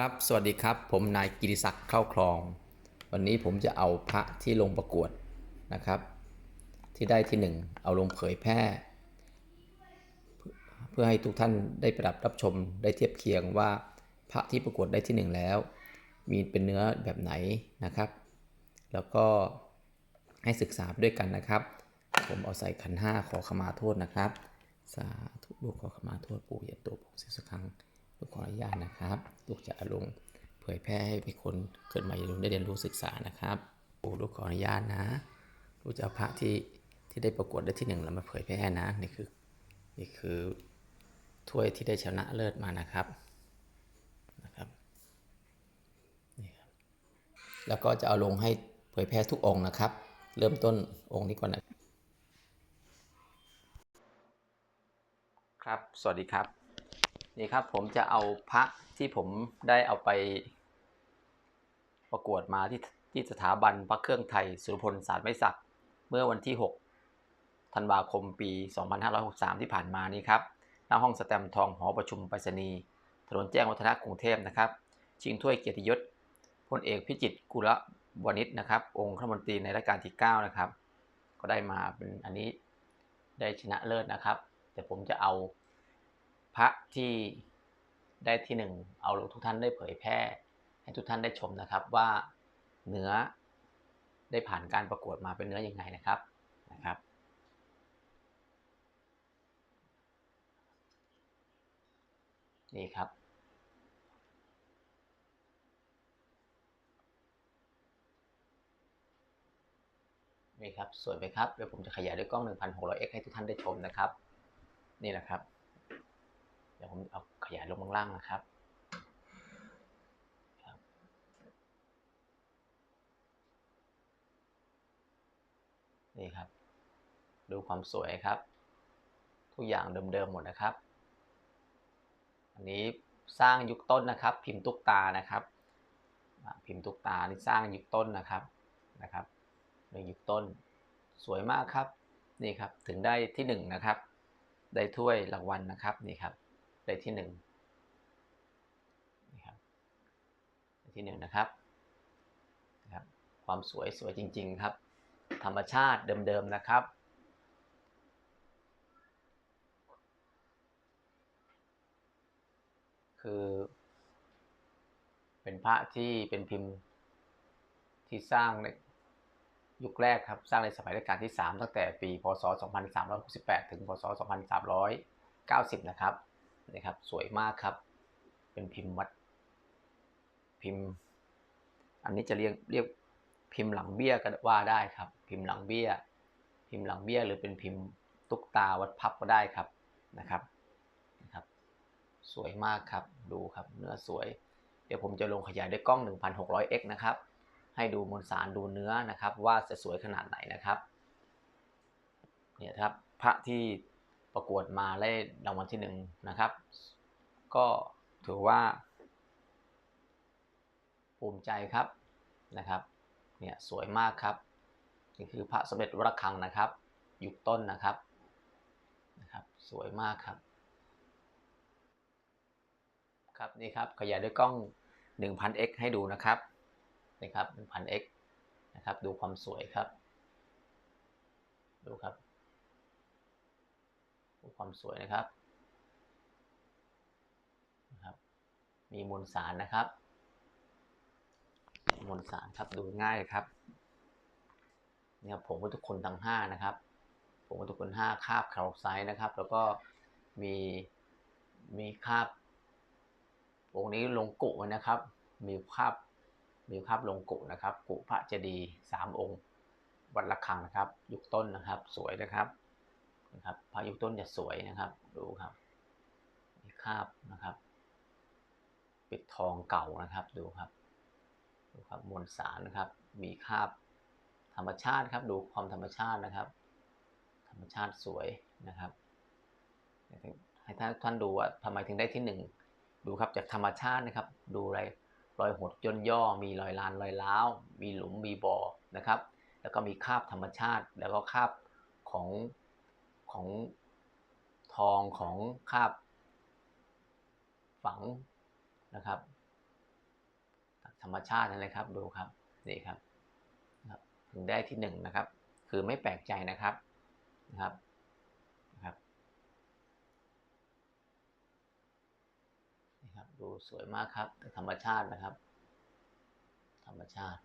ครับ สวัสดีครับ ผมนายกิติศักดิ์เข้าคลอง วันนี้ผมจะเอาพระที่ลงประกวดนะครับ ที่ได้ที่หนึ่งเอาลงเผยแพร่ เพื่อให้ทุกท่านได้ประดับรับชมได้เทียบเคียงว่าพระที่ประกวดได้ที่หนึ่งแล้ว มีเป็นเนื้อแบบไหนนะครับ แล้วก็ให้ศึกษาไปด้วยกันนะครับ ผมเอาใส่ขันห้าขอขมาโทษนะครับ สาธุลูกขอขมาโทษปู่อย่าตัวผมสิสักครั้ง ลูกขออนุญาตนะครับ ลูกจะเอาลงเผยแพร่ให้มีคนเกิดใหม่อย่าลืมได้เรียนรู้ศึกษานะครับปู่ลูกขออนุญาตนะ ลูกจะเอาพระที่ที่ได้ประกวดได้ที่หนึ่งแล้วมาเผยแพร่นะนี่คือนี่คือถ้วยที่ได้ชนะเลิศมานะครับนะครับนี่ครับ แล้วก็จะเอาลงให้เผยแพร่ทุกองค์นะครับ เริ่มต้นองค์นี้ก่อนนะครับ สวัสดีครับ นี่ครับผมจะเอาพระที่ผมได้เอาไปประกวดมาที่ที่สถาบันพระเครื่องไทย สุรพลศาสตร์ไม้สักเมื่อวันที่ 6 ธันวาคมปี 2563 ที่ผ่านมานี้ครับหน้าห้องสแตมป์ทองหอประชุมไปรษณีย์ถนนแจ้งวัฒนะกรุงเทพนะครับ ชิงถ้วยเกียรติยศพลเอกพิจิตรกุลวณิชนะครับ องค์รัฐมนตรีในรัชกาลที่ 9 นะครับ ก็ได้มาเป็นอันนี้ได้ชนะเลิศนะครับ แต่ผมจะเอา พระที่ได้ที่หนึ่งเอาทุกท่านได้เผยแพร่ ให้ทุกท่านได้ชมนะครับว่าเนื้อได้ผ่านการประกวดมาเป็นเนื้ออยังไงนะครับนะครับนี่ครับ นี่ครับสวยไหมครับเดี๋ยวผมจะขยายด้วยกล้อง 1600x ให้ทุกท่านได้ชมนะครับ นี่แหละครับ ดี๋ยวผมเอาขยายลงล่างนะครับนี่ครับ ดูความสวยครับ ทุกอย่างเดิมๆหมดนะครับ อันนี้สร้างยุคต้นนะครับ พิมพ์ตุ๊กตานะครับ พิมพ์ตุ๊กตานี่สร้างยุคต้นนะครับนะครับในยุคต้น สวยมากครับนี่ครับถึงได้ที่หนึ่งนะครับ ได้ถ้วยรางวัลนะครับนี่ครับ ได้ที่หนึ่งนี่ครับที่หนึ่งนะครับนะครับ ความสวยสวยจริง ๆ ครับ ธรรมชาติเดิมๆนะครับคือ เป็นพระที่เป็นพิมพ์ที่สร้างในยุคแรกครับ สร้างในสมัยรัชกาลที่ 3 ตั้งแต่ปี พศ 2368 ถึง พศ 2390 นะครับ นี่ครับสวยมากครับ เป็นพิมพ์วัดพิมพ์ อันนี้จะเรียกเรียกพิมพ์หลังเบี้ยก็ว่าได้ครับ พิมพ์หลังเบี้ย พิมพ์หลังเบี้ย หรือเป็นพิมพ์ตุ๊กตาวัดพับก็ได้ครับนะครับนะครับ สวยมากครับดูครับเนื้อสวย เดี๋ยวผมจะลงขยายด้วยกล้อง 1600x นะครับ ให้ดูมวลสารดูเนื้อนะครับ ว่าจะสวยขนาดไหนนะครับเนี่ยครับพระที่ ประกวดมาได้รางวัลที่หนึ่งนะครับ ก็ถือว่า ภูมิใจครับนะครับเนี่ยสวยมากครับนี่คือพระสมเด็จวรคังนะครับ ยุคต้นนะครับนะครับ สวยมากครับ ครับนี่ครับขยายด้วยกล้อง 1000x ให้ดูนะครับนี่ครับ 1000x นะครับ ดูความสวยครับ ดูครับ ความสวยนะครับนะครับ มีมวลสารนะครับมวลสารครับดูง่ายครับเนี่ยผมว่าทุกคนทั้งห้านะครับผมว่าทุกคนห้าคาบคาร์ไซด์นะครับ แล้วก็มีมีคาบองค์นี้ลงกุนะครับ มีภาพมีภาพลงกุนะครับ กุพระเจดีย์สามองค์ วัดระฆังนะครับ ยุคต้นนะครับ สวยนะครับ นะครับพระยุคต้นจะสวยนะครับ ดูครับมีคาบนะครับ ปิดทองเก่านะครับดูครับดูครับมวลสารนะครับ มีคาบธรรมชาติครับ ดูความธรรมชาตินะครับ ธรรมชาติสวยนะครับ ให้ท่านท่านดูว่าทำไมถึงได้ที่หนึ่งดูครับจากธรรมชาตินะครับ ดูรอยรอยหดย่นย่อ มีรอยลานรอยล้าว มีหลุมมีบ่อนะครับ แล้วก็มีคราบธรรมชาติ แล้วก็คราบของ ของทองของคาบฝังนะครับ ธรรมชาตินั่นเลยครับดูครับนี่ครับนะครับถึงได้ที่หนึ่งนะครับ คือไม่แปลกใจนะครับนะครับนะครับนี่ครับ ดูสวยมากครับธรรมชาตินะครับ ธรรมชาติ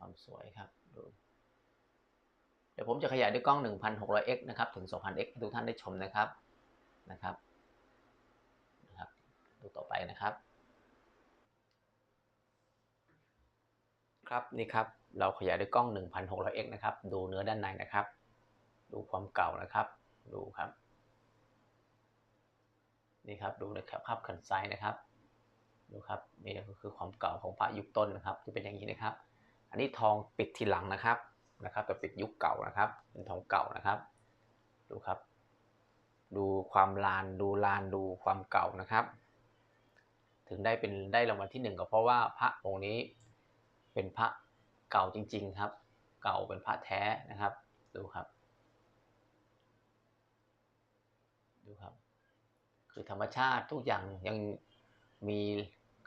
ความสวยครับดูเดี๋ยวผมจะขยายด้วยกล้อง 1600x นะครับ ถึง 2000x ให้ทุกท่านได้ชมนะครับนะครับนะครับ ดูต่อไปนะครับ ครับนี่ครับเราขยายด้วยกล้อง 1600x นะครับ ดูเนื้อด้านในนะครับ ดูความเก่านะครับ ดูครับ นี่ครับดูนะครับภาพขันไซนะครับดูครับนี่ก็คือความเก่าของพระยุคต้นนะครับ ที่เป็นอย่างนี้นะครับ อันนี้ทองปิดทีหลังนะครับนะครับแต่ปิดยุคเก่านะครับ เป็นทองเก่านะครับ ดูครับ ดูความลานดูลานดูความเก่านะครับ ถึงได้เป็นได้รางวัลที่หนึ่งก็เพราะว่าพระองค์นี้เป็นพระเก่าจริง ๆครับ เก่าเป็นพระแท้นะครับ ดูครับ ดูครับ คือธรรมชาติทุกอย่างยังมี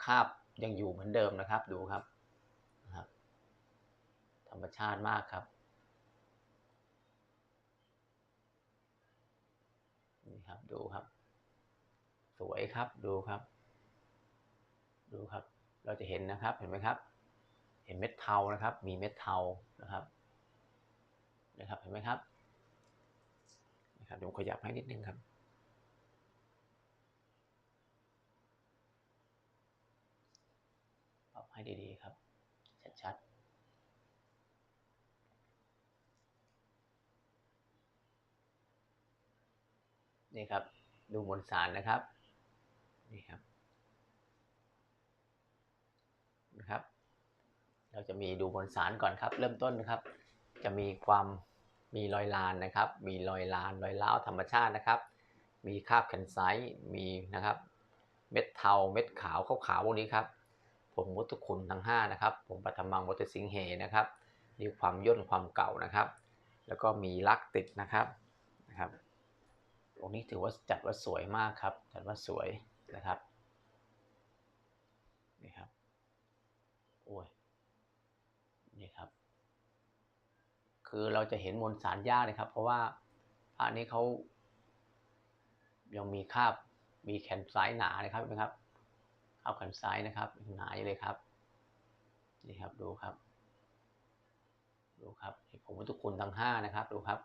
คาบยังอยู่เหมือนเดิมนะครับ ดูครับ รรมชาติมากครับ นี่ครับดูครับ สวยครับดูครับ ดูครับ เราจะเห็นนะครับเห็นไหมครับ เห็นเม็ดเทานะครับ มีเม็ดเทานะครับนะครับเห็นไหมครับนะครับเดี๋ยวขยับให้นิดนึงครับปรับให้ดีๆครับ ชัดๆ นี่ครับ ดูมวลสารนะครับ นี่ครับนะครับ เราจะมีดูมวลสารก่อนครับ เริ่มต้นนะครับ จะมีความมีรอยลานนะครับ มีรอยลานรอยล้าวธรรมชาตินะครับ มีคราบแคนไซต์มีนะครับ เม็ดเทาเม็ดขาวขาวขาวพวกนี้ครับ ผมวัตถุคุณทั้ง 5 นะครับ ผมปัทมังวัตสิงเหนะครับมีความย่นความเก่านะครับ แล้วก็มีลักติดนะครับนะครับ ตรงนี้ถือว่าจัดว่าสวยมากครับ จัดว่าสวยนะครับ นี่ครับ โอ้ย นี่ครับ คือเราจะเห็นมวลสารยากเลยครับ เพราะว่าพระนี้เขายังมีคาบ มีแขนซ้ายหนาเลยครับเห็นไหมครับเข้ากันซ้ายนะครับ หนาอยู่เลยครับ นี่ครับ ดูครับ ดูครับผมพุทธคุณทั้งห้านะครับ ดูครับ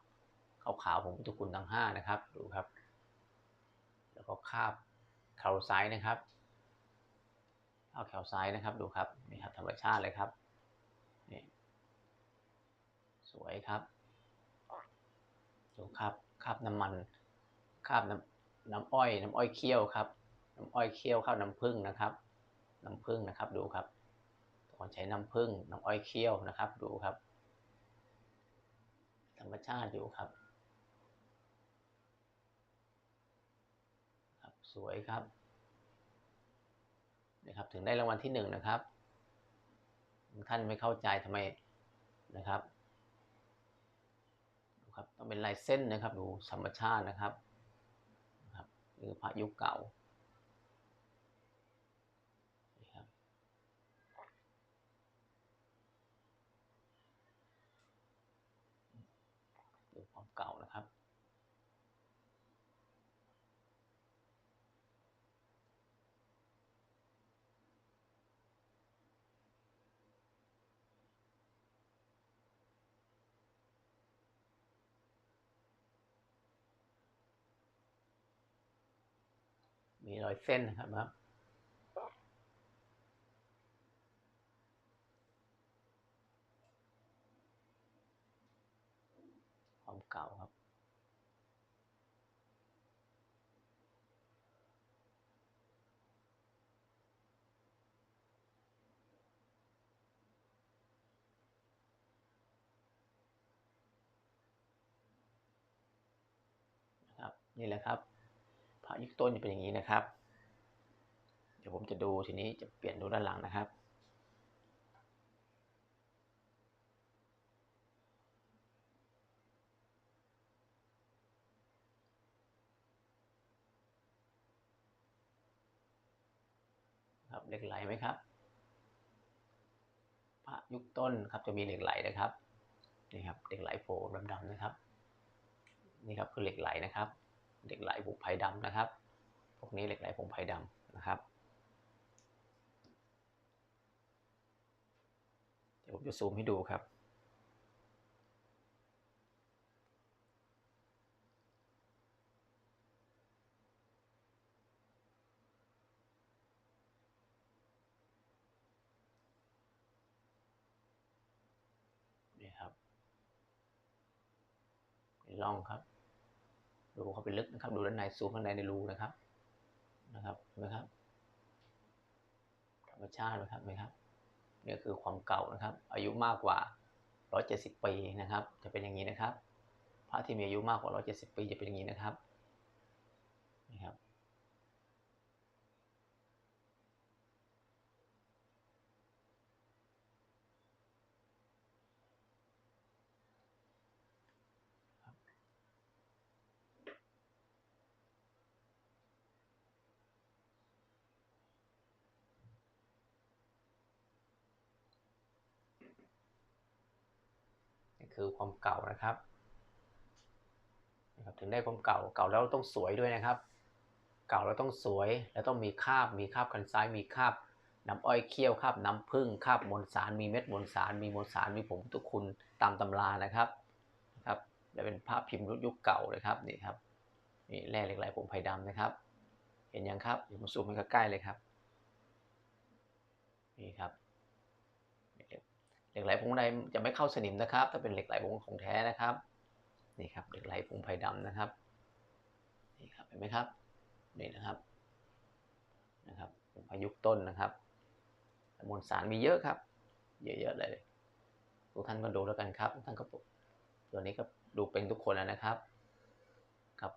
ขาวขาวผมพุทธคุณทั้งห้านะครับ ดูครับ แล้วก็คาบแคลไซด์นะครับ เอาแคลไซด์นะครับ ดูครับนี่ครับธรรมชาติเลยครับนี่สวยครับ ดูครับคาบน้ำมันคาบน้ำน้ำอ้อย น้ำอ้อยเคี่ยวครับ น้ำอ้อยเคี่ยวข้าวน้ำผึ้งนะครับ น้ำผึ้งนะครับ ดูครับก่อนใช้น้ำผึ้งน้ำอ้อยเคี่ยวนะครับ ดูครับธรรมชาติอยู่ครับ ครับ สวยครับนะครับ ถึงได้รางวัลที่หนึ่งนะครับ ท่านไม่เข้าใจทำไมนะครับดูครับต้องเป็นลายเส้นนะครับ ดูธรรมชาตินะครับนะครับหรือพระยุคเก่าดูความเก่านะครับ มีรอยเส้นนะครับ ความเก่าครับนะครับนี่แหละครับ พระยุคต้นจะเป็นอย่างนี้นะครับ เดี๋ยวผมจะดูทีนี้จะเปลี่ยนดูด้านหลังนะครับครับเหล็กไหลไหมครับพระยุคต้นครับจะมีเหล็กไหลนะครับนี่ครับเหล็กไหลโผล่ดำๆนะครับ นี่ครับคือเหล็กไหลนะครับ เหล็กไหลผงไผ่ดำนะครับ พวกนี้เหล็กไหลผงไผ่ดำนะครับ เดี๋ยวผมจะซูมให้ดูครับ นี่ครับในร่องครับ ไปลึกนะครับ ดูด้านในซูมข้างในในรูนะครับ นะครับเห็นไหมครับ ธรรมชาตินะครับเห็นไหมครับนี่คือความเก่านะครับ อายุมากกว่า 170 ปีนะครับ จะเป็นอย่างนี้นะครับ พระที่มีอายุมากกว่า 170 ปีจะเป็นอย่างนี้นะครับนะครับ คือความเก่านะครับนะครับ ถึงได้ความเก่าเก่าแล้วต้องสวยด้วยนะครับ เก่าแล้วต้องสวยแล้วต้องมีคาบมีคาบคันซ้ายมีคาบน้ำอ้อยเคี่ยวคาบน้ำผึ้งคาบมวลสารมีเม็ดมวลสารมีมวลสารมีผงพุทธคุณตามตำรานะครับนะครับและเป็นภาพพิมพ์ยุคเก่าเลยครับนี่ครับนี่แร่เหล็กไหลผงไผ่ดำนะครับ เห็นยังครับเดี๋ยวมซูมให้ใกล้ๆเลยครับนี่ครับ เหล็กไหลผงใดจะไม่เข้าสนิมนะครับ ถ้าเป็นเหล็กไหลผงของแท้นะครับนี่ครับเหล็กไหลผงไผ่ดำนะครับนี่ครับเห็นไหมครับนี่นะครับนะครับผงพายุต้นนะครับมวลสารมีเยอะครับ เยอะๆเลยทุกท่านก็ดูแล้วกันครับทุกท่านก็ตัวนี้ก็ดูเป็นทุกคนแล้วนะครับครับ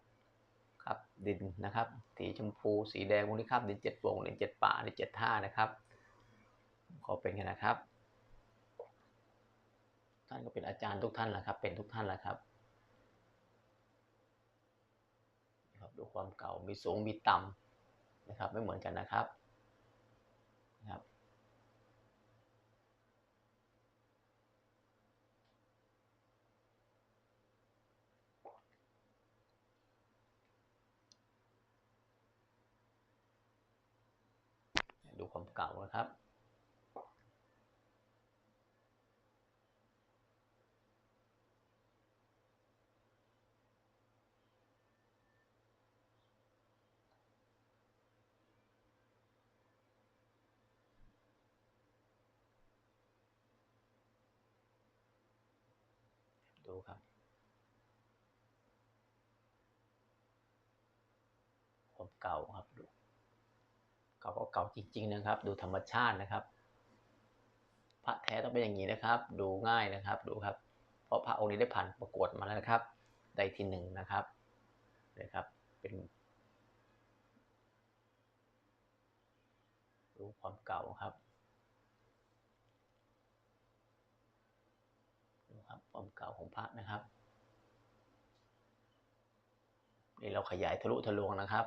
ครับดินนะครับ สีชมพูสีแดงพวกนี้ครับดินเจ็ดวงดินเจ็ดป่าดินเจ็ดท่านะครับ ขอเป็นกันนะครับ ท่านก็เป็นอาจารย์ทุกท่านแหละครับ เป็นทุกท่านแหละครับครับดูความเก่ามีสูงมีต่ำนะครับ ไม่เหมือนกันนะครับนะครับดูความเก่านะครับ ดูครับ ความ เก่าครับดูเก่าก็เก่าจริง ๆ นะครับ ดูธรรมชาตินะครับ พระแท้ต้องเป็นอย่างนี้นะครับ ดูง่ายนะครับ ดูครับ เพราะพระองค์นี้ได้ผ่านประกวดมาแล้วนะครับ ได้ที่หนึ่งนะครับนะครับ เป็นดูความเก่าครับดูครับความเก่าของพระนะครับนี่เราขยายทะลุทะลวงนะครับ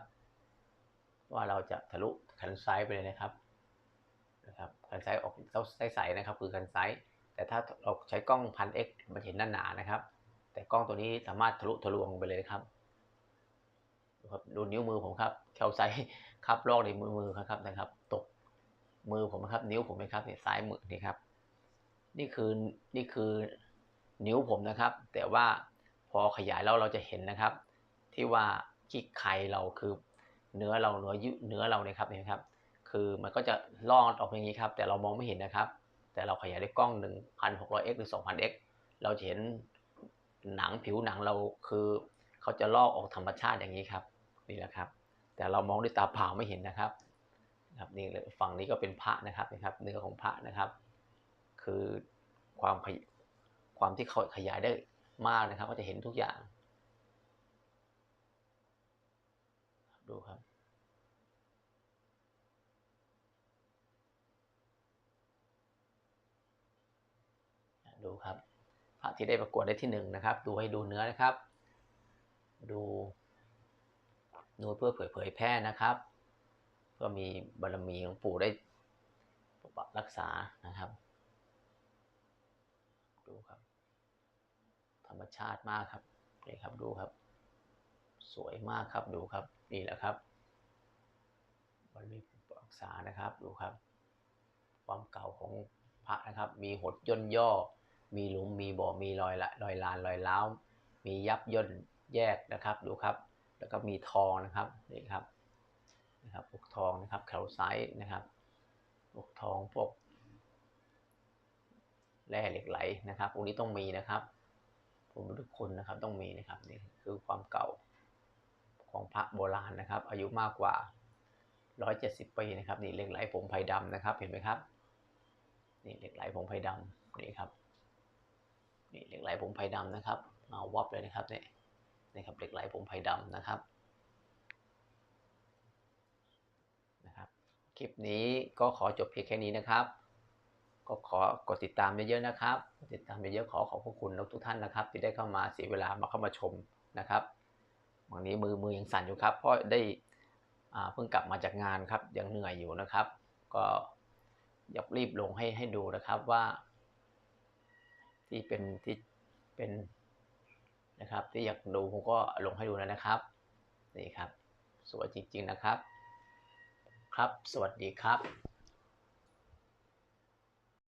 ว่าเราจะทะลุคันไซส์ไปเลยนะครับนะครับคันไซส์ออกใสๆนะครับ คือคันไซส์แต่ถ้าเราใช้กล้องพันเอ็กมันเห็นหนาๆนะครับ แต่กล้องตัวนี้สามารถทะลุทะลวงไปเลยครับดูครับดูนิ้วมือผมครับแคลไซส์ครับลอกในมือมือครับนะครับ ตกมือผมนะครับ นิ้วผมนะครับเนี่ยซ้ายมือนี่ครับ นี่คือนี่คือนิ้วผมนะครับ แต่ว่าพอขยายแล้วเราจะเห็นนะครับ ที่ว่าขี้ไข่เราคือ เนื้อเราเนื้อยุเนื้อเราเนี่ยครับเห็นี่ยครับ คือมันก็จะลอดออกอย่างนี้ครับ แต่เรามองไม่เห็นนะครับ แต่เราขยายด้วยกล้อง 1,600x หรือ 2,000x เราจะเห็นหนังผิวหนังเราคือเขาจะลอกออกธรรมชาติอย่างนี้ครับนี่แหละครับ แต่เรามองด้วยตาเปล่าไม่เห็นนะครับครับนี่เลยฝั่งนี้ก็เป็นพระนะครับนะครับเนื้อของพระนะครับ คือความขยความที่เขาขยายได้มากนะครับ ก็จะเห็นทุกอย่าง ดูครับ ดูครับพระที่ได้ประกวดได้ที่หนึ่งนะครับ ดูให้ดูเนื้อนะครับ ดูดูเพื่อเผยเผยแพร่นะครับ เพื่อมีบารมีของปู่ได้รักษานะครับ ดูครับ ธรรมชาติมากครับนี่ครับดูครับ สวยมากครับดูครับ นี่แหละครับบริเวณรักษานะครับดูครับ ความเก่าของพระนะครับ มีหดย่นย่อ มีหลุมมีบ่อมีรอยละรอยลานรอยล้าวมียับย่นแยกนะครับดูครับ แล้วก็มีทองนะครับนี่ครับนะครับพวกทองนะครับแคลไซต์นะครับพวกทองพวกแร่เหล็กไหลนะครับพวกนี้ต้องมีนะครับผมทุกคนนะครับต้องมีนะครับนี่คือความเก่า ของพระโบราณนะครับ อายุมากกว่า 170 ปีนะครับนี่เหล็กไหลผงไผ่ดำนะครับเห็นไหมครับนี่เหล็กไหลผงไผ่ดำนี่ครับนี่เหล็กไหลผงไผ่ดำนะครับเงาวับเลยนะครับเนี่ยนี่ครับเหล็กไหลผงไผ่ดำนะครับนะครับ คลิปนี้ก็ขอจบเพียงแค่นี้นะครับ ก็ขอกดติดตามเยอะๆนะครับกดติดตามเยอะๆขอขอบพระคุณทุกท่านนะครับ ที่ได้เข้ามาเสียเวลามาเข้ามาชมนะครับ วันนี้มือมือยังสั่นอยู่ครับ เพราะได้เพิ่งกลับมาจากงานครับ ยังเหนื่อยอยู่นะครับ ก็อยากรีบลงให้ให้ดูนะครับว่า ที่เป็นที่เป็นนะครับ ที่อยากดูผมก็ลงให้ดูแล้วนะครับนี่ครับ สวยจริงๆนะครับ ครับ สวัสดีครับ